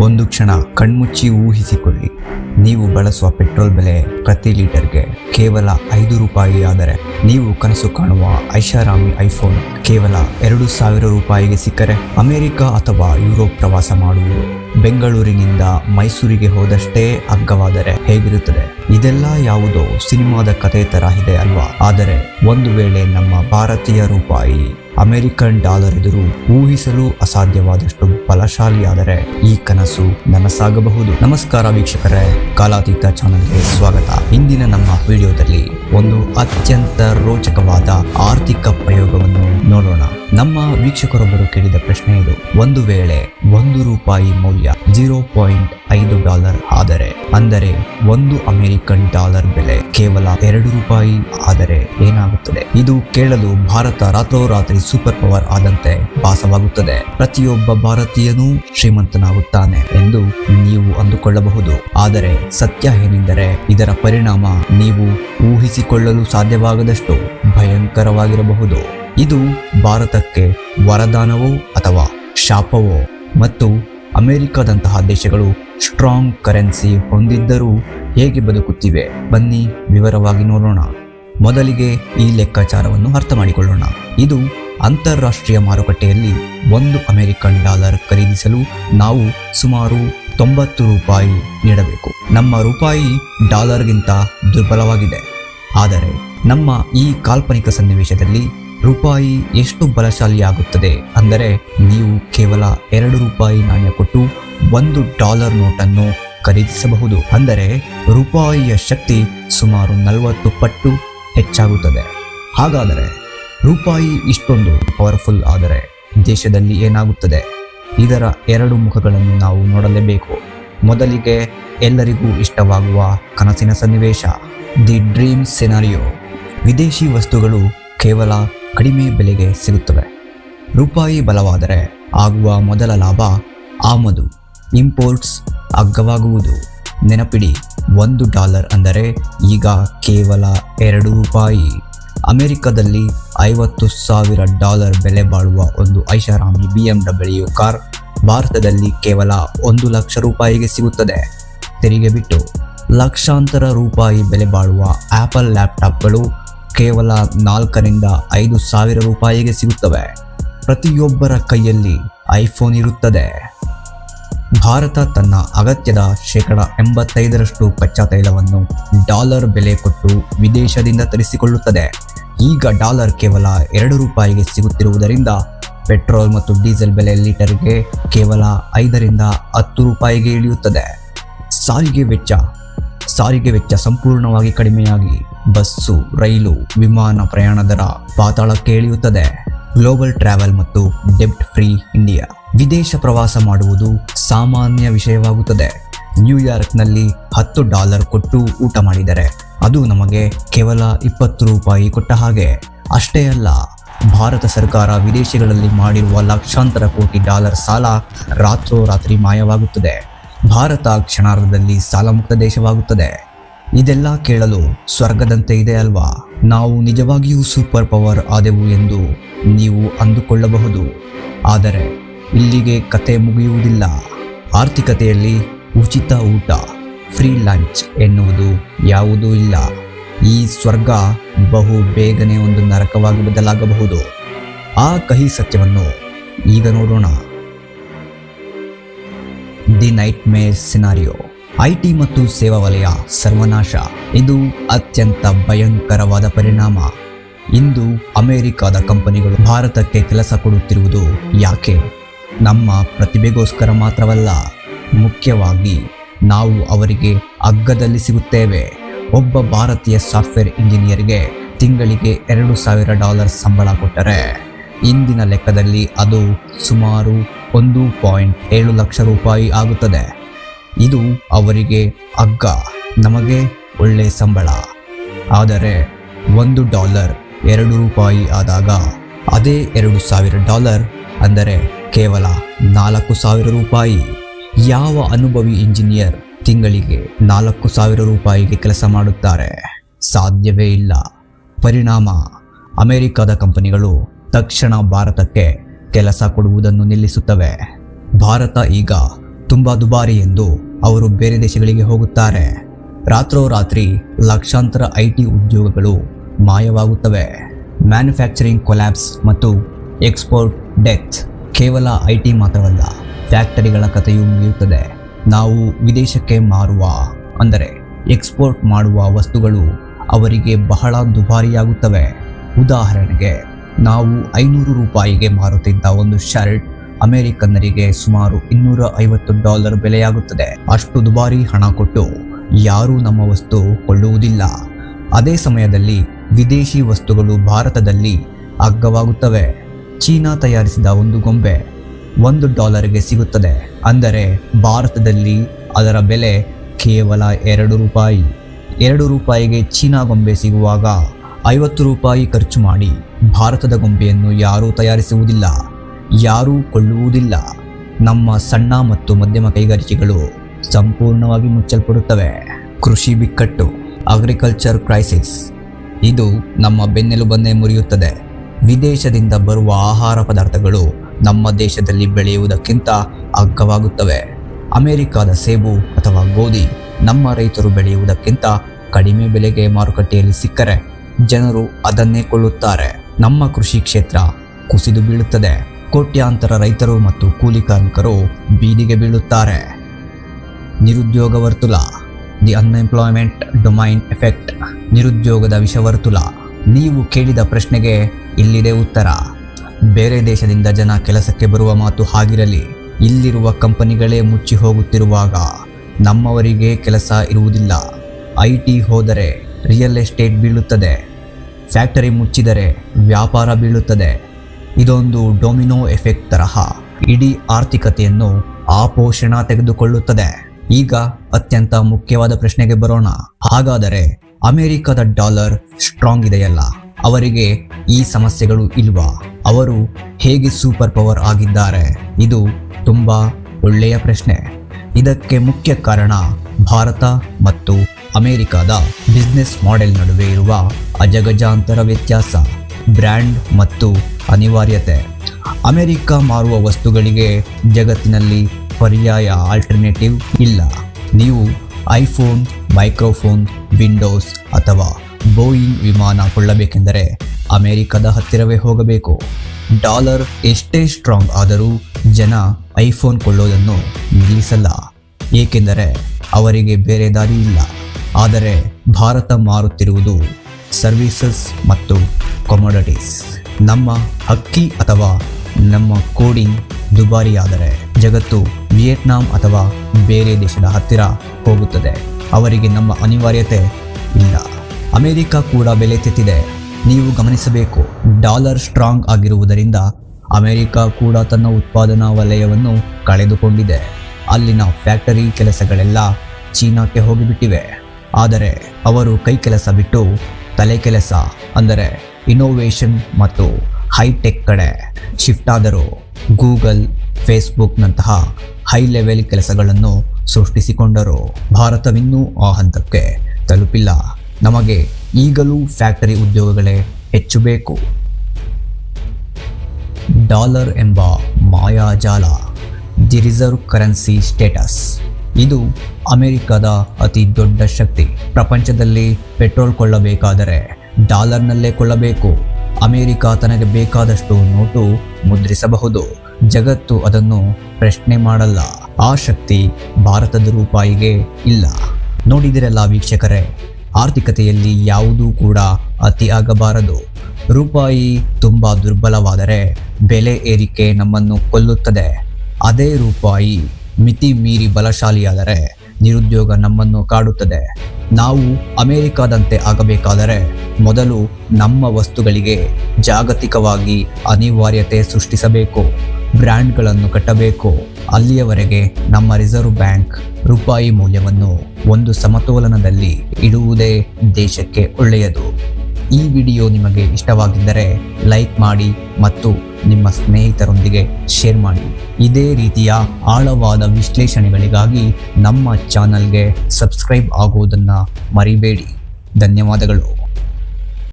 ಒಂದು ಕ್ಷಣ ಕಣ್ಮುಚ್ಚಿ ಊಹಿಸಿಕೊಳ್ಳಿ. ನೀವು ಬಳಸುವ ಪೆಟ್ರೋಲ್ ಬೆಲೆ ಪ್ರತಿ ಲೀಟರ್ಗೆ ಕೇವಲ ಐದು ರೂಪಾಯಿ ಆದರೆ ನೀವು ಕನಸು ಕಾಣುವ ಐಷಾರಾಮಿ ಐಫೋನ್ ಕೇವಲ ಎರಡು ಸಾವಿರ ರೂಪಾಯಿಗೆ ಸಿಕ್ಕರೆ ಅಮೆರಿಕ ಅಥವಾ ಯುರೋಪ್ ಪ್ರವಾಸ ಮಾಡುವುದು ಬೆಂಗಳೂರಿನಿಂದ ಮೈಸೂರಿಗೆ ಹೋದಷ್ಟೇ ಅಗ್ಗವಾದರೆ ಹೇಗಿರುತ್ತದೆ? ಇದೆಲ್ಲ ಯಾವುದೋ ಸಿನಿಮಾದ ಕತೆ ತರ ಇದೆ ಅಲ್ವಾ? ಆದರೆ ಒಂದು ವೇಳೆ ನಮ್ಮ ಭಾರತೀಯ ರೂಪಾಯಿ ಅಮೆರಿಕನ್ ಡಾಲರ್ ಎದುರು ಊಹಿಸಲು ಅಸಾಧ್ಯವಾದಷ್ಟು ಬಲಶಾಲಿಯಾದರೆ ಈ ಕನಸು ನನಸಾಗಬಹುದು. ನಮಸ್ಕಾರ ವೀಕ್ಷಕರೇ, ಕಾಲಾತೀತ ಚಾನಲ್ಗೆ ಸ್ವಾಗತ. ಇಂದಿನ ನಮ್ಮ ವಿಡಿಯೋದಲ್ಲಿ ಒಂದು ಅತ್ಯಂತ ರೋಚಕವಾದ ಆರ್ಥಿಕ ಪ್ರಯೋಗವನ್ನು ನೋಡೋಣ. ನಮ್ಮ ವೀಕ್ಷಕರೊಬ್ಬರು ಕೇಳಿದ ಪ್ರಶ್ನೆ ಇದು, ಒಂದು ವೇಳೆ ಒಂದು ರೂಪಾಯಿ ಮೌಲ್ಯ ಜೀರೋ ಪಾಯಿಂಟ್ ಐದು ಡಾಲರ್ ಆದರೆ, ಅಂದರೆ ಒಂದು ಅಮೆರಿಕನ್ ಡಾಲರ್ ಬೆಲೆ ಕೇವಲ ಎರಡು ರೂಪಾಯಿ ಆದರೆ ಏನಾಗುತ್ತದೆ? ಇದು ಕೇಳಲು ಭಾರತ ರಾತ್ರೋರಾತ್ರಿ ಸೂಪರ್ ಪವರ್ ಆದಂತೆ ಭಾಸವಾಗುತ್ತದೆ. ಪ್ರತಿಯೊಬ್ಬ ಭಾರತೀಯನೂ ಶ್ರೀಮಂತನಾಗುತ್ತಾನೆ ಎಂದು ನೀವು ಅಂದುಕೊಳ್ಳಬಹುದು. ಆದರೆ ಸತ್ಯ ಏನೆಂದರೆ ಇದರ ಪರಿಣಾಮ ನೀವು ಊಹಿಸಿಕೊಳ್ಳಲು ಸಾಧ್ಯವಾಗದಷ್ಟು ಭಯಂಕರವಾಗಿರಬಹುದು. ಇದು ಭಾರತಕ್ಕೆ ವರದಾನವೋ ಅಥವಾ ಶಾಪವೋ? ಮತ್ತು ಅಮೆರಿಕದಂತಹ ದೇಶಗಳು ಸ್ಟ್ರಾಂಗ್ ಕರೆನ್ಸಿ ಹೊಂದಿದ್ದರೂ ಹೇಗೆ ಬದುಕುತ್ತಿವೆ? ಬನ್ನಿ ವಿವರವಾಗಿ ನೋಡೋಣ. ಮೊದಲಿಗೆ ಈ ಲೆಕ್ಕಾಚಾರವನ್ನು ಅರ್ಥ ಮಾಡಿಕೊಳ್ಳೋಣ ಇದು ಅಂತಾರಾಷ್ಟ್ರೀಯ ಮಾರುಕಟ್ಟೆಯಲ್ಲಿ ಒಂದು ಅಮೆರಿಕನ್ ಡಾಲರ್ ಖರೀದಿಸಲು ನಾವು ಸುಮಾರು ತೊಂಬತ್ತು ರೂಪಾಯಿ ನೀಡಬೇಕು. ನಮ್ಮ ರೂಪಾಯಿ ಡಾಲರ್ಗಿಂತ ದುರ್ಬಲವಾಗಿದೆ. ಆದರೆ ನಮ್ಮ ಈ ಕಾಲ್ಪನಿಕ ಸನ್ನಿವೇಶದಲ್ಲಿ ರೂಪಾಯಿ ಎಷ್ಟು ಬಲಶಾಲಿಯಾಗುತ್ತದೆ ಅಂದರೆ ನೀವು ಕೇವಲ ಎರಡು ರೂಪಾಯಿ ನಾಣ್ಯ ಕೊಟ್ಟು ಒಂದು ಡಾಲರ್ ನೋಟನ್ನು ಖರೀದಿಸಬಹುದು. ಅಂದರೆ ರೂಪಾಯಿಯ ಶಕ್ತಿ ಸುಮಾರು ನಲವತ್ತು ಪಟ್ಟು ಹೆಚ್ಚಾಗುತ್ತದೆ. ಹಾಗಾದರೆ ರೂಪಾಯಿ ಇಷ್ಟೊಂದು ಪವರ್ಫುಲ್ ಆದರೆ ದೇಶದಲ್ಲಿ ಏನಾಗುತ್ತದೆ? ಇದರ ಎರಡು ಮುಖಗಳನ್ನು ನಾವು ನೋಡಲೇಬೇಕು. ಮೊದಲಿಗೆ ಎಲ್ಲರಿಗೂ ಇಷ್ಟವಾಗುವ ಕನಸಿನ ಸನ್ನಿವೇಶ, ದಿ ಡ್ರೀಮ್ ಸಿನಾರಿಯೋ. ವಿದೇಶಿ ವಸ್ತುಗಳು ಕೇವಲ ಕಡಿಮೆ ಬೆಲೆಗೆ ಸಿಗುತ್ತವೆ. ರೂಪಾಯಿ ಬಲವಾದರೆ ಆಗುವ ಮೊದಲ ಲಾಭ ಆಮದು. ಇಂಪೋರ್ಟ್ಸ್ ಅಗ್ಗವಾಗುವುದು. ನೆನಪಿಡಿ, ಒಂದು ಡಾಲರ್ ಅಂದರೆ ಈಗ ಕೇವಲ ಎರಡು ರೂಪಾಯಿ. ಅಮೆರಿಕದಲ್ಲಿ ಐವತ್ತು ಸಾವಿರ ಡಾಲರ್ ಬೆಲೆ ಬಾಳುವ ಒಂದು ಐಷಾರಾಮಿ ಬಿ ಎಂ ಡಬ್ಲ್ಯೂ ಕಾರ್ ಭಾರತದಲ್ಲಿ ಕೇವಲ ಒಂದು ಲಕ್ಷ ರೂಪಾಯಿಗೆ ಸಿಗುತ್ತದೆ. ತೆರಿಗೆ ಬಿಟ್ಟು ಲಕ್ಷಾಂತರ ರೂಪಾಯಿ ಬೆಲೆ ಬಾಳುವ ಆ್ಯಪಲ್ ಲ್ಯಾಪ್ಟಾಪ್ಗಳು ಕೇವಲ ನಾಲ್ಕರಿಂದ ಐದು ಸಾವಿರ ರೂಪಾಯಿಗೆ ಸಿಗುತ್ತವೆ. ಪ್ರತಿಯೊಬ್ಬರ ಕೈಯಲ್ಲಿ ಐಫೋನ್ ಇರುತ್ತದೆ. ಭಾರತ ತನ್ನ ಅಗತ್ಯದ ಶೇಕಡ ಎಂಬತ್ತೈದರಷ್ಟು ಕಚ್ಚಾ ತೈಲವನ್ನು ಡಾಲರ್ ಬೆಲೆ ಕೊಟ್ಟು ವಿದೇಶದಿಂದ ತರಿಸಿಕೊಳ್ಳುತ್ತದೆ. ಈಗ ಡಾಲರ್ ಕೇವಲ ಎರಡು ರೂಪಾಯಿಗೆ ಸಿಗುತ್ತಿರುವುದರಿಂದ ಪೆಟ್ರೋಲ್ ಮತ್ತು ಡೀಸೆಲ್ ಬೆಲೆ ಲೀಟರ್ಗೆ ಕೇವಲ ಐದರಿಂದ ಹತ್ತು ರೂಪಾಯಿಗೆ ಇಳಿಯುತ್ತದೆ. ಸಾರಿಗೆ ವೆಚ್ಚ ಸಾರಿಗೆ ವೆಚ್ಚ ಸಂಪೂರ್ಣವಾಗಿ ಕಡಿಮೆಯಾಗಿ ಬಸ್ಸು, ರೈಲು, ವಿಮಾನ ಪ್ರಯಾಣ ದರ ಪಾತಾಳಕ್ಕೆ ಇಳಿಯುತ್ತದೆ. ಗ್ಲೋಬಲ್ ಟ್ರಾವೆಲ್ ಮತ್ತು ಡೆಬ್ಟ್ ಫ್ರೀ ಇಂಡಿಯಾ. ವಿದೇಶ ಪ್ರವಾಸ ಮಾಡುವುದು ಸಾಮಾನ್ಯ ವಿಷಯವಾಗುತ್ತದೆ. ನ್ಯೂಯಾರ್ಕ್ನಲ್ಲಿ ಹತ್ತು ಡಾಲರ್ ಕೊಟ್ಟು ಊಟ ಮಾಡಿದರೆ ಅದು ನಮಗೆ ಕೇವಲ ಇಪ್ಪತ್ತು ರೂಪಾಯಿ ಕೊಟ್ಟ ಹಾಗೆ. ಅಷ್ಟೇ ಅಲ್ಲ, ಭಾರತ ಸರ್ಕಾರ ವಿದೇಶಗಳಲ್ಲಿ ಮಾಡಿರುವ ಲಕ್ಷಾಂತರ ಕೋಟಿ ಡಾಲರ್ ಸಾಲ ರಾತ್ರೋರಾತ್ರಿ ಮಾಯವಾಗುತ್ತದೆ. ಭಾರತ ಕ್ಷಣಾರ್ಧದಲ್ಲಿ ಸಾಲಮುಕ್ತ ದೇಶವಾಗುತ್ತದೆ. ಇದೆಲ್ಲ ಕೇಳಲು ಸ್ವರ್ಗದಂತೆ ಇದೆ ಅಲ್ವಾ? ನಾವು ನಿಜವಾಗಿಯೂ ಸೂಪರ್ ಪವರ್ ಆದೆವು ಎಂದು ನೀವು ಅಂದುಕೊಳ್ಳಬಹುದು. ಆದರೆ ಇಲ್ಲಿಗೆ ಕತೆ ಮುಗಿಯುವುದಿಲ್ಲ. ಆರ್ಥಿಕತೆಯಲ್ಲಿ ಉಚಿತ ಊಟ. ಫ್ರೀ ಲಂಚ್ ಎನ್ನುವುದು ಯಾವುದೂ ಇಲ್ಲ. ಈ ಸ್ವರ್ಗ ಬಹು ಬೇಗನೆ ಒಂದು ನರಕವಾಗಿ ಬದಲಾಗಬಹುದು. ಆ ಕಹಿ ಸತ್ಯವನ್ನು ಈಗ ನೋಡೋಣ. The nightmare scenario. ಐಟಿ ಮತ್ತು ಸೇವಾ ವಲಯ ಸರ್ವನಾಶ. ಇದು ಅತ್ಯಂತ ಭಯಂಕರವಾದ ಪರಿಣಾಮ. ಇಂದು ಅಮೆರಿಕದ ಕಂಪನಿಗಳು ಭಾರತಕ್ಕೆ ಕೆಲಸ ಕೊಡುತ್ತಿರುವುದು ಯಾಕೆ? ನಮ್ಮ ಪ್ರತಿಭೆಗೋಸ್ಕರ ಮಾತ್ರವಲ್ಲ, ಮುಖ್ಯವಾಗಿ ನಾವು ಅವರಿಗೆ ಅಗ್ಗದಲ್ಲಿ ಸಿಗುತ್ತೇವೆ. ಒಬ್ಬ ಭಾರತೀಯ ಸಾಫ್ಟ್ವೇರ್ ಇಂಜಿನಿಯರ್ಗೆ ತಿಂಗಳಿಗೆ ಎರಡು ಸಾವಿರ ಡಾಲರ್ ಸಂಬಳ ಕೊಟ್ಟರೆ, ಇಂದಿನ ಲೆಕ್ಕದಲ್ಲಿ ಅದು ಸುಮಾರು ಒಂದು ಪಾಯಿಂಟ್ ಏಳು ಲಕ್ಷ ರೂಪಾಯಿ ಆಗುತ್ತದೆ. ಇದು ಅವರಿಗೆ ಅಗ್ಗ ನಮಗೆ ಒಳ್ಳೆ ಸಂಬಳ. ಆದರೆ ಒಂದು ಡಾಲರ್ ಎರಡು ರೂಪಾಯಿ ಆದಾಗ ಅದೇ ಎರಡು ಸಾವಿರ ಡಾಲರ್ ಅಂದರೆ ಕೇವಲ ನಾಲ್ಕು ಸಾವಿರ ರೂಪಾಯಿ. ಯಾವ ಅನುಭವಿ ಇಂಜಿನಿಯರ್ ತಿಂಗಳಿಗೆ ನಾಲ್ಕು ಸಾವಿರ ರೂಪಾಯಿಗೆ ಕೆಲಸ ಮಾಡುತ್ತಾರೆ? ಸಾಧ್ಯವೇ ಇಲ್ಲ. ಪರಿಣಾಮ. ಅಮೆರಿಕದ ಕಂಪನಿಗಳು ತಕ್ಷಣ ಭಾರತಕ್ಕೆ ಕೆಲಸ ಕೊಡುವುದನ್ನು ನಿಲ್ಲಿಸುತ್ತವೆ. ಭಾರತ ಈಗ ತುಂಬ ದುಬಾರಿ ಎಂದು ಅವರು ಬೇರೆ ದೇಶಗಳಿಗೆ ಹೋಗುತ್ತಾರೆ. ರಾತ್ರೋರಾತ್ರಿ ಲಕ್ಷಾಂತರ ಐ ಟಿ ಉದ್ಯೋಗಗಳು ಮಾಯವಾಗುತ್ತವೆ. ಮ್ಯಾನುಫ್ಯಾಕ್ಚರಿಂಗ್ ಕೊಲ್ಯಾಪ್ಸ್ ಮತ್ತು ಎಕ್ಸ್ಪೋರ್ಟ್ ಡೆತ್ ಕೇವಲ ಐ ಟಿ ಮಾತ್ರವಲ್ಲ ಫ್ಯಾಕ್ಟರಿಗಳ ಕಥೆಯೂ ಮುಗಿಯುತ್ತದೆ. ನಾವು ವಿದೇಶಕ್ಕೆ ಮಾರುವ, ಅಂದರೆ ಎಕ್ಸ್ಪೋರ್ಟ್ ಮಾಡುವ ವಸ್ತುಗಳು ಅವರಿಗೆ ಬಹಳ ದುಬಾರಿಯಾಗುತ್ತವೆ. ಉದಾಹರಣೆಗೆ, ನಾವು ಐನೂರು ರೂಪಾಯಿಗೆ ಮಾರುತ್ತಿದ್ದ ಒಂದು ಶರ್ಟ್ ಅಮೆರಿಕನ್ನರಿಗೆ ಸುಮಾರು ಇನ್ನೂರ ಐವತ್ತು ಡಾಲರ್ ಬೆಲೆಯಾಗುತ್ತದೆ. ಅಷ್ಟು ದುಬಾರಿ ಹಣ ಕೊಟ್ಟು ಯಾರೂ ನಮ್ಮ ವಸ್ತು ಕೊಳ್ಳುವುದಿಲ್ಲ. ಅದೇ ಸಮಯದಲ್ಲಿ ವಿದೇಶಿ ವಸ್ತುಗಳು ಭಾರತದಲ್ಲಿ ಅಗ್ಗವಾಗುತ್ತವೆ. ಚೀನಾ ತಯಾರಿಸಿದ ಒಂದು ಗೊಂಬೆ ಒಂದು ಡಾಲರ್ಗೆ ಸಿಗುತ್ತದೆ. ಅಂದರೆ ಭಾರತದಲ್ಲಿ ಅದರ ಬೆಲೆ ಕೇವಲ ಎರಡು ರೂಪಾಯಿ. ಎರಡು ರೂಪಾಯಿಗೆ ಚೀನಾ ಗೊಂಬೆ ಸಿಗುವಾಗ ಐವತ್ತು ರೂಪಾಯಿ ಖರ್ಚು ಮಾಡಿ ಭಾರತದ ಗೊಂಬೆಯನ್ನು ಯಾರೂ ತಯಾರಿಸುವುದಿಲ್ಲ, ಯಾರೂ ಕೊಳ್ಳುವುದಿಲ್ಲ. ನಮ್ಮ ಸಣ್ಣ ಮತ್ತು ಮಧ್ಯಮ ಕೈಗಾರಿಕೆಗಳು ಸಂಪೂರ್ಣವಾಗಿ ಮುಚ್ಚಲ್ಪಡುತ್ತವೆ. ಕೃಷಿ ಬಿಕ್ಕಟ್ಟು ಅಗ್ರಿಕಲ್ಚರ್ ಕ್ರೈಸಿಸ್ ಇದು ನಮ್ಮ ಬೆನ್ನೆಲುಬನ್ನೇ ಮುರಿಯುತ್ತದೆ. ವಿದೇಶದಿಂದ ಬರುವ ಆಹಾರ ಪದಾರ್ಥಗಳು ನಮ್ಮ ದೇಶದಲ್ಲಿ ಬೆಳೆಯುವುದಕ್ಕಿಂತ ಅಗ್ಗವಾಗುತ್ತವೆ. ಅಮೆರಿಕದ ಸೇಬು ಅಥವಾ ಗೋಧಿ ನಮ್ಮ ರೈತರು ಬೆಳೆಯುವುದಕ್ಕಿಂತ ಕಡಿಮೆ ಬೆಲೆಗೆ ಮಾರುಕಟ್ಟೆಯಲ್ಲಿ ಸಿಕ್ಕರೆ ಜನರು ಅದನ್ನೇ ಕೊಳ್ಳುತ್ತಾರೆ. ನಮ್ಮ ಕೃಷಿ ಕ್ಷೇತ್ರ ಕುಸಿದು ಬೀಳುತ್ತದೆ. ಕೋಟ್ಯಾಂತರ ರೈತರು ಮತ್ತು ಕೂಲಿ ಕಾರ್ಮಿಕರು ಬೀದಿಗೆ ಬೀಳುತ್ತಾರೆ. ನಿರುದ್ಯೋಗ ವರ್ತುಲ. ದಿ ಅನ್ಎಂಪ್ಲಾಯ್ಮೆಂಟ್ ಡೊಮೈನ್ ಎಫೆಕ್ಟ್ ನಿರುದ್ಯೋಗದ ವಿಷವರ್ತುಲ. ನೀವು ಕೇಳಿದ ಪ್ರಶ್ನೆಗೆ ಇಲ್ಲಿದೆ ಉತ್ತರ. ಬೇರೆ ದೇಶದಿಂದ ಜನ ಕೆಲಸಕ್ಕೆ ಬರುವ ಮಾತು ಹಾಗಿರಲಿ, ಇಲ್ಲಿರುವ ಕಂಪನಿಗಳೇ ಮುಚ್ಚಿ ಹೋಗುತ್ತಿರುವಾಗ ನಮ್ಮವರಿಗೆ ಕೆಲಸ ಇರುವುದಿಲ್ಲ. ಐ ಟಿ ಹೋದರೆ ರಿಯಲ್ ಎಸ್ಟೇಟ್ ಬೀಳುತ್ತದೆ. ಫ್ಯಾಕ್ಟರಿ ಮುಚ್ಚಿದರೆ ವ್ಯಾಪಾರ ಬೀಳುತ್ತದೆ. ಇದೊಂದು ಡೊಮಿನೋ ಎಫೆಕ್ಟ್ ತರಹ ಇಡೀ ಆರ್ಥಿಕತೆಯನ್ನು ಆಪೋಷಣ ತೆಗೆದುಕೊಳ್ಳುತ್ತದೆ. ಈಗ ಅತ್ಯಂತ ಮುಖ್ಯವಾದ ಪ್ರಶ್ನೆಗೆ ಬರೋಣ. ಹಾಗಾದರೆ ಅಮೆರಿಕದ ಡಾಲರ್ ಸ್ಟ್ರಾಂಗ್ ಇದೆಯಲ್ಲ, ಅವರಿಗೆ ಈ ಸಮಸ್ಯೆಗಳು ಇಲ್ವಾ? ಅವರು ಹೇಗೆ ಸೂಪರ್ ಪವರ್ ಆಗಿದ್ದಾರೆ? ಇದು ತುಂಬ ಒಳ್ಳೆಯ ಪ್ರಶ್ನೆ. ಇದಕ್ಕೆ ಮುಖ್ಯ ಕಾರಣ ಭಾರತ ಮತ್ತು ಅಮೆರಿಕದ ಬಿಸ್ನೆಸ್ ಮಾಡೆಲ್ ನಡುವೆ ಇರುವ ಅಜಗಜಾಂತರ ವ್ಯತ್ಯಾಸ, ಬ್ರ್ಯಾಂಡ್ ಮತ್ತು ಅನಿವಾರ್ಯತೆ. ಅಮೆರಿಕ ಮಾರುವ ವಸ್ತುಗಳಿಗೆ ಜಗತ್ತಿನಲ್ಲಿ ಪರ್ಯಾಯ ಆಲ್ಟರ್ನೇಟಿವ್ ಇಲ್ಲ. ನೀವು ಐಫೋನ್, ಮೈಕ್ರೋಫೋನ್, ವಿಂಡೋಸ್ ಅಥವಾ ಬೋಯಿಂಗ್ ವಿಮಾನ ಕೊಳ್ಳಬೇಕೆಂದರೆ ಅಮೆರಿಕದ ಹತ್ತಿರವೇ ಹೋಗಬೇಕು. ಡಾಲರ್ ಎಷ್ಟೇ ಸ್ಟ್ರಾಂಗ್ ಆದರೂ ಜನ ಐಫೋನ್ ಕೊಳ್ಳೋದನ್ನು ನಿಲ್ಲಿಸಲ್ಲ. ಏಕೆಂದರೆ ಅವರಿಗೆ ಬೇರೆ ದಾರಿ ಇಲ್ಲ. ಆದರೆ ಭಾರತ ಮಾರುತ್ತಿರುವುದು ಸರ್ವೀಸಸ್ ಮತ್ತು ಕಮೋಡಿಟೀಸ್. ನಮ್ಮ ಅಕ್ಕಿ ಅಥವಾ ನಮ್ಮ ಕೋಡಿಂಗ್ ದುಬಾರಿಯಾದರೆ ಜಗತ್ತು ವಿಯೆಟ್ನಾಂ ಅಥವಾ ಬೇರೆ ದೇಶದ ಹತ್ತಿರ ಹೋಗುತ್ತದೆ. ಅವರಿಗೆ ನಮ್ಮ ಅನಿವಾರ್ಯತೆ ಇಲ್ಲ. ಅಮೆರಿಕ ಕೂಡ ಬೆಲೆ ತೆತ್ತಿದೆ. ನೀವು ಗಮನಿಸಬೇಕು, ಡಾಲರ್ ಸ್ಟ್ರಾಂಗ್ ಆಗಿರುವುದರಿಂದ ಅಮೆರಿಕ ಕೂಡ ತನ್ನ ಉತ್ಪಾದನಾ ವಲಯವನ್ನು ಕಳೆದುಕೊಂಡಿದೆ. ಅಲ್ಲಿನ ಫ್ಯಾಕ್ಟರಿ ಕೆಲಸಗಳೆಲ್ಲ ಚೀನಾಕ್ಕೆ ಹೋಗಿಬಿಟ್ಟಿವೆ. ಆದರೆ ಅವರು ಕೈ ಕೆಲಸ ಬಿಟ್ಟು ತಲೆ ಕೆಲಸ, ಅಂದರೆ ಇನೋವೇಷನ್ ಮತ್ತು ಹೈಟೆಕ್ ಕಡೆ ಶಿಫ್ಟ್ ಆದರು. ಗೂಗಲ್, ಫೇಸ್ಬುಕ್ನಂತಹ ಹೈ ಲೆವೆಲ್ ಕೆಲಸಗಳನ್ನು ಸೃಷ್ಟಿಸಿಕೊಂಡರು. ಭಾರತವಿನ್ನೂ ಆ ಹಂತಕ್ಕೆ ತಲುಪಿಲ್ಲ. ನಮಗೆ ಈಗಲೂ ಫ್ಯಾಕ್ಟರಿ ಉದ್ಯೋಗಗಳೇ ಹೆಚ್ಚು ಬೇಕು. ಡಾಲರ್ ಎಂಬ ಮಾಯಾಜಾಲ, ದಿ ರಿಸರ್ವ್ ಕರೆನ್ಸಿ ಸ್ಟೇಟಸ್. ಇದು ಅಮೆರಿಕದ ಅತಿ ದೊಡ್ಡ ಶಕ್ತಿ. ಪ್ರಪಂಚದಲ್ಲಿ ಪೆಟ್ರೋಲ್ ಕೊಳ್ಳಬೇಕಾದರೆ ಡಾಲರ್ನಲ್ಲೇ ಕೊಳ್ಳಬೇಕು. ಅಮೆರಿಕ ತನಗೆ ಬೇಕಾದಷ್ಟು ನೋಟು ಮುದ್ರಿಸಬಹುದು. ಜಗತ್ತು ಅದನ್ನು ಪ್ರಶ್ನೆ ಮಾಡಲ್ಲ. ಆ ಶಕ್ತಿ ಭಾರತದ ರೂಪಾಯಿಗೆ ಇಲ್ಲ. ನೋಡಿದಿರಲ್ಲ ವೀಕ್ಷಕರೇ ಆರ್ಥಿಕತೆಯಲ್ಲಿ ಯಾವುದೂ ಕೂಡ ಅತಿ ಆಗಬಾರದು. ರೂಪಾಯಿ ತುಂಬ ದುರ್ಬಲವಾದರೆ ಬೆಲೆ ಏರಿಕೆ ನಮ್ಮನ್ನು ಕೊಲ್ಲುತ್ತದೆ. ಅದೇ ರೂಪಾಯಿ ಮಿತಿ ಮೀರಿ ಬಲಶಾಲಿಯಾದರೆ ನಿರುದ್ಯೋಗ ನಮ್ಮನ್ನು ಕಾಡುತ್ತದೆ. ನಾವು ಅಮೆರಿಕದಂತೆ ಆಗಬೇಕಾದರೆ ಮೊದಲು ನಮ್ಮ ವಸ್ತುಗಳಿಗೆ ಜಾಗತಿಕವಾಗಿ ಅನಿವಾರ್ಯತೆ ಸೃಷ್ಟಿಸಬೇಕು. ಬ್ರ್ಯಾಂಡ್ಗಳನ್ನು ಕಟ್ಟಬೇಕು. ಅಲ್ಲಿಯವರೆಗೆ ನಮ್ಮ ರಿಸರ್ವ್ ಬ್ಯಾಂಕ್ ರೂಪಾಯಿ ಮೌಲ್ಯವನ್ನು ಒಂದು ಸಮತೋಲನದಲ್ಲಿ ಇಡುವುದೇ ದೇಶಕ್ಕೆ ಒಳ್ಳೆಯದು. ಈ ವಿಡಿಯೋ ನಿಮಗೆ ಇಷ್ಟವಾಗಿದ್ದರೆ ಲೈಕ್ ಮಾಡಿ ಮತ್ತು ನಿಮ್ಮ ಸ್ನೇಹಿತರೊಂದಿಗೆ ಶೇರ್ ಮಾಡಿ. ಇದೇ ರೀತಿಯ ಆಳವಾದ ವಿಶ್ಲೇಷಣೆಗಳಿಗಾಗಿ ನಮ್ಮ ಚಾನಲ್ಗೆ ಸಬ್ಸ್ಕ್ರೈಬ್ ಆಗುವುದನ್ನು ಮರಿಬೇಡಿ. ಧನ್ಯವಾದಗಳು.